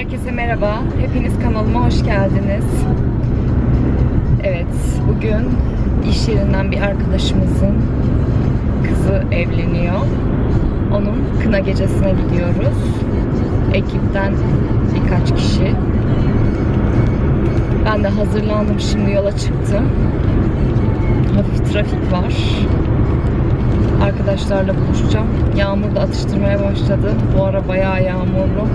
Herkese merhaba. Hepiniz kanalıma hoş geldiniz. Evet, bugün iş yerinden bir arkadaşımızın kızı evleniyor. Onun kına gecesine gidiyoruz. Ekipten birkaç kişi. Ben de hazırlandım. Şimdi yola çıktım. Hafif trafik var. Arkadaşlarla buluşacağım. Yağmur da atıştırmaya başladı. Bu ara bayağı yağmurlu.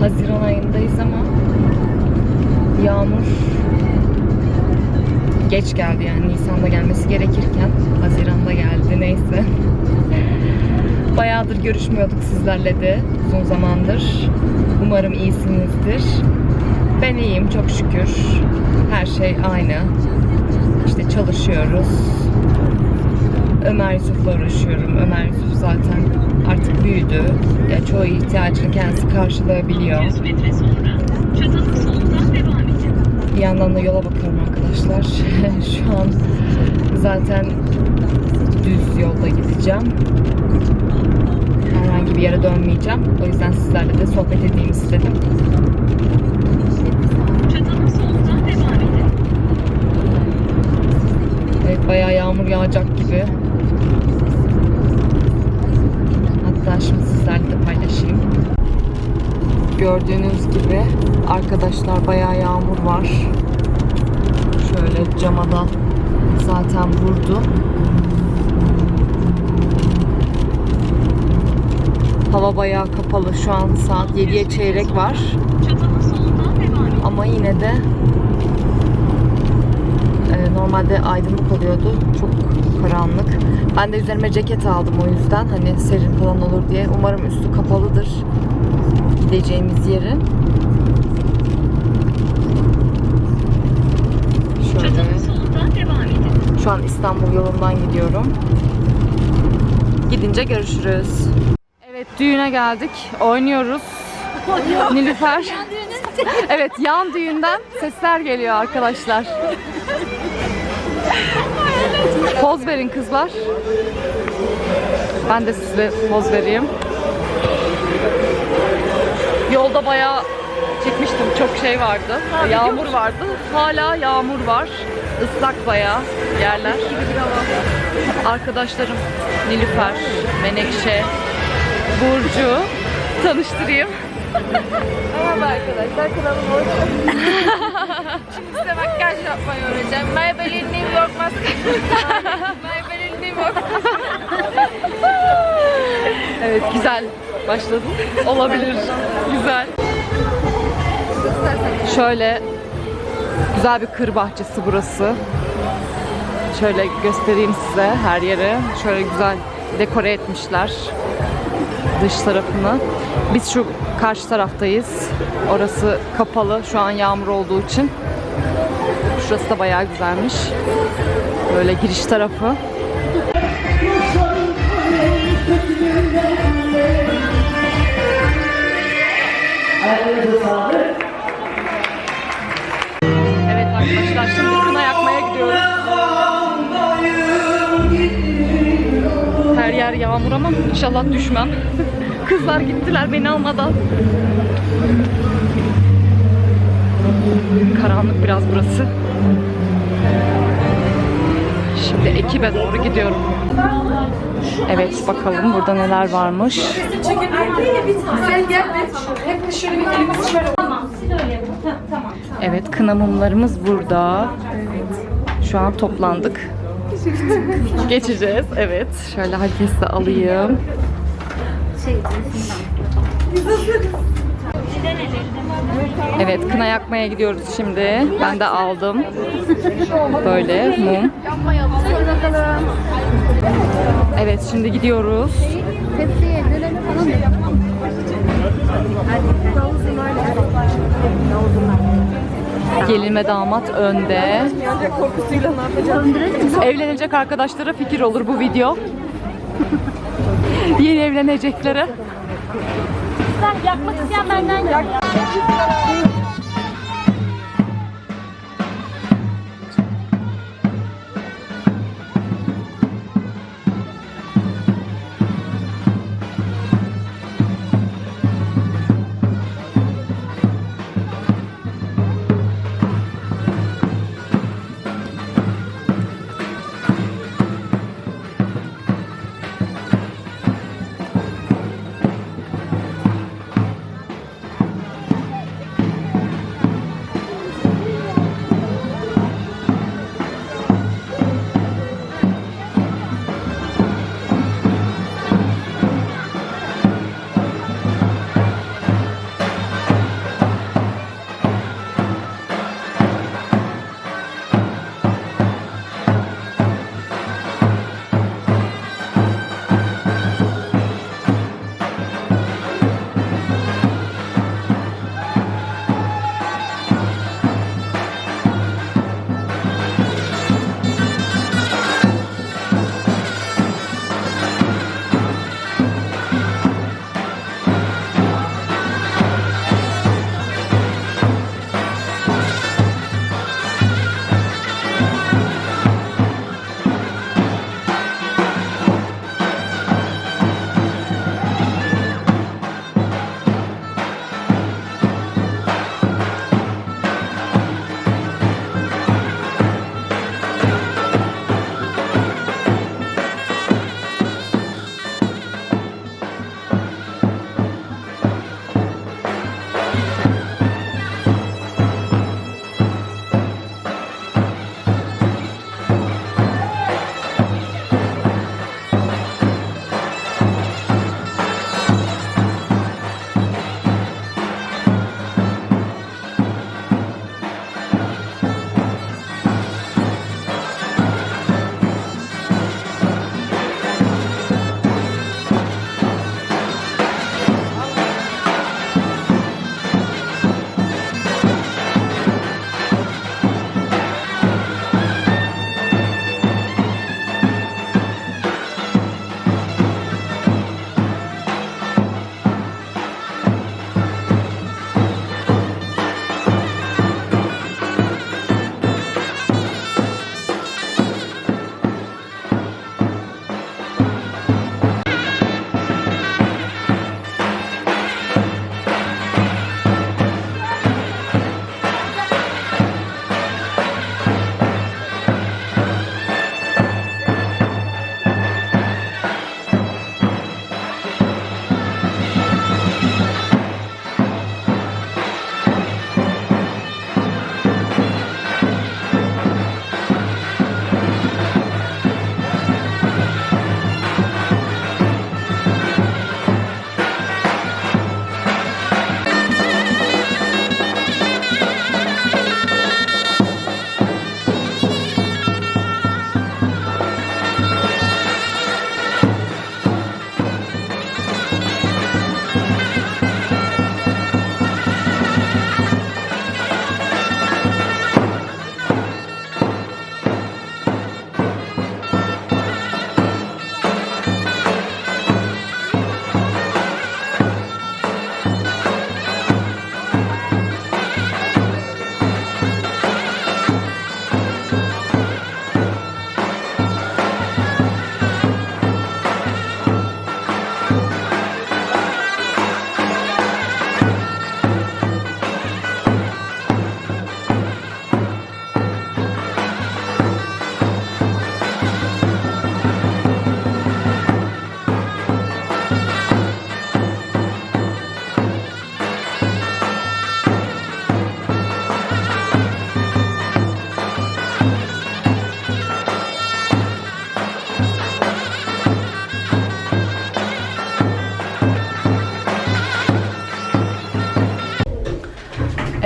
Haziran ayındayız ama yağmur geç geldi yani Nisan'da gelmesi gerekirken Haziran'da geldi neyse. Bayağıdır görüşmüyorduk sizlerle de uzun zamandır. Umarım iyisinizdir. Ben iyiyim çok şükür. Her şey aynı. İşte çalışıyoruz. Ömer Yusuf'la uğraşıyorum. Ömer Yusuf zaten artık büyüdü. Çoğu ihtiyacını kendisi karşılayabiliyor. 100 metre sonra çatanın solundan devam edin. Bir yandan da yola bakıyorum arkadaşlar. Şu an zaten düz yolda gideceğim. Herhangi bir yere dönmeyeceğim. O yüzden sizlerle de sohbet edeyim istedim. Çatanın solundan devam edin. Evet bayağı yağmur yağacak gibi. Hatta şimdi sizlerle de paylaşayım. Gördüğünüz gibi arkadaşlar bayağı yağmur var. Şöyle cama da zaten vurdu. Hava bayağı kapalı. Şu an saat 7'ye çeyrek var. Ama yine de e, normalde aydınlık oluyordu. Çok karanlık. Ben de üzerime ceket aldım o yüzden. Hani serin falan olur diye. Umarım üstü kapalıdır. Gideceğimiz yerin. Şöyle. Şu an İstanbul yolundan gidiyorum. Gidince görüşürüz. Evet düğüne geldik. Oynuyoruz. Nilüfer. evet yan düğünden sesler geliyor arkadaşlar. Poz verin kızlar. Ben de size poz vereyim. Yolda bayağı çekmiştim. Çok şey vardı. Yağmur vardı. Hala yağmur var. Islak bayağı yerler. Arkadaşlarım Nilüfer, Menekşe, Burcu tanıştırayım. Merhaba arkadaşlar, kanalıma hoş. Şimdi size makyaj yapmayı öğreteceğim. Maybelline New York maske. Maybelline New York Evet güzel başladım. Olabilir. güzel. Şöyle güzel bir kır bahçesi burası. Şöyle göstereyim size her yeri. Şöyle güzel dekore etmişler dış tarafını. Biz şu karşı taraftayız. Orası kapalı. Şu an yağmur olduğu için. Şurası da bayağı güzelmiş. Böyle giriş tarafı. Evet arkadaşlar şimdi kına yakmaya gidiyoruz. Her yer yağmur ama inşallah düşmem. Kızlar gittiler beni almadan. Karanlık biraz burası. Şimdi ekibe doğru gidiyorum. Evet bakalım burada neler varmış. Evet kına mumlarımız burada. Şu an toplandık. Geçeceğiz. Evet. Şöyle herkes de alayım. Evet kına yakmaya gidiyoruz şimdi. Ben de aldım. Böyle mum. Evet şimdi gidiyoruz. Gelin ve damat önde. Evlenecek arkadaşlara fikir olur bu video. Yeni evleneceklere. Yakmak isteyen benden yak.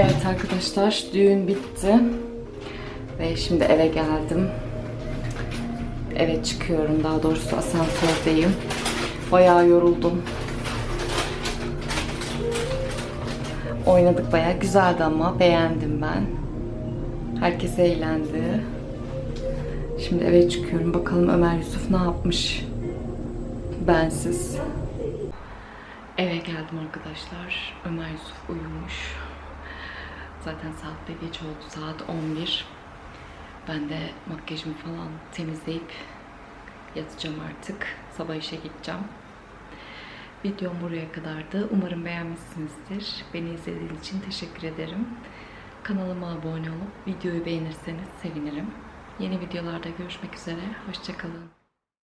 Evet arkadaşlar düğün bitti. Ve şimdi eve geldim. Eve çıkıyorum daha doğrusu asansördeyim. Bayağı yoruldum. Oynadık bayağı güzeldi ama beğendim ben. Herkes eğlendi. Şimdi eve çıkıyorum. Bakalım Ömer Yusuf ne yapmış? Bensiz. Eve geldim arkadaşlar. Ömer Yusuf uyumuş. Zaten saat de geç oldu. Saat 11. Ben de makyajımı falan temizleyip yatacağım artık. Sabah işe gideceğim. Videom buraya kadardı. Umarım beğenmişsinizdir. Beni izlediğiniz için teşekkür ederim. Kanalıma abone olup videoyu beğenirseniz sevinirim. Yeni videolarda görüşmek üzere. Hoşçakalın.